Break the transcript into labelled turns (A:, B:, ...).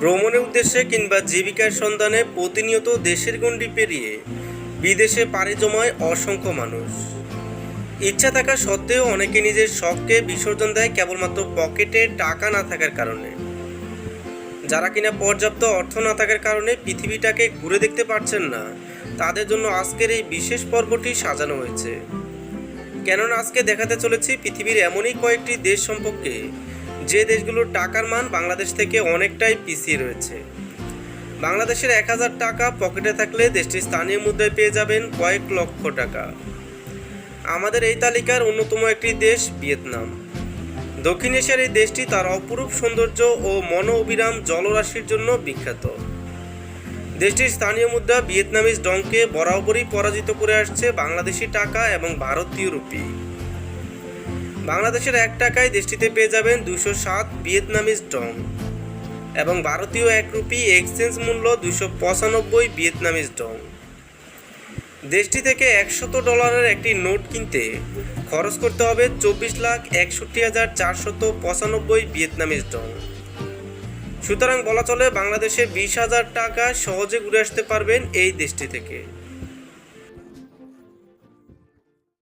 A: ভ্রমণের উদ্দেশ্যে কিংবা জীবিকার সন্ধানে প্রতিনিয়ত দেশের গণ্ডি পেরিয়ে বিদেশে পাড়ি জমায় অসংখ্য মানুষ। ইচ্ছা থাকা সত্ত্বেও অনেকে নিজের শখকে বিসর্জন দেয় কেবলমাত্র পকেটে টাকা না থাকার কারণে। যারা কিনা পর্যাপ্ত অর্থ না থাকার কারণে পৃথিবীটাকে ঘুরে দেখতে পারছেন না, তাদের জন্য আজকের এই বিশেষ পর্বটি সাজানো হয়েছে। কেননা আজকে দেখাতে চলেছি পৃথিবীর এমনই কয়েকটি দেশ সম্পর্কে যে দেশগুলোর টাকার মান বাংলাদেশ থেকে অনেকটাই পিছিয়ে রয়েছে। বাংলাদেশের এক হাজার টাকা পকেটে থাকলে দেশটির স্থানীয় মুদ্রায় পেয়ে যাবেন কয়েক লক্ষ টাকা। আমাদের এই তালিকার অন্যতম একটি দেশ ভিয়েতনাম। দক্ষিণ এশিয়ার এই দেশটি তার অপরূপ সৌন্দর্য ও মন অবিরাম জলরাশির জন্য বিখ্যাত। দেশটির স্থানীয় মুদ্রা ভিয়েতনামিজ ডংকে বরাবরই পরাজিত করে আসছে বাংলাদেশি টাকা এবং ভারতীয় রুপি। বাংলাদেশের এক টাকায় দেশটিতে পেয়ে যাবেন দুশো সাত ভিয়েতনামিজ ডং এবং ভারতীয় এক রুপি এক্সচেঞ্জ মূল্য দুশো পঁচানব্বই ভিয়েতনামিজ ডং। দেশটি থেকে একশত ডলারের একটি নোট কিনতে খরচ করতে হবে চব্বিশ লাখ একষট্টি হাজার চারশত পঁচানব্বই ভিয়েতনামিজ ডং। সুতরাং বলা চলে বাংলাদেশে বিশ হাজার টাকা সহজে ঘুরে আসতে পারবেন এই দেশটি থেকে।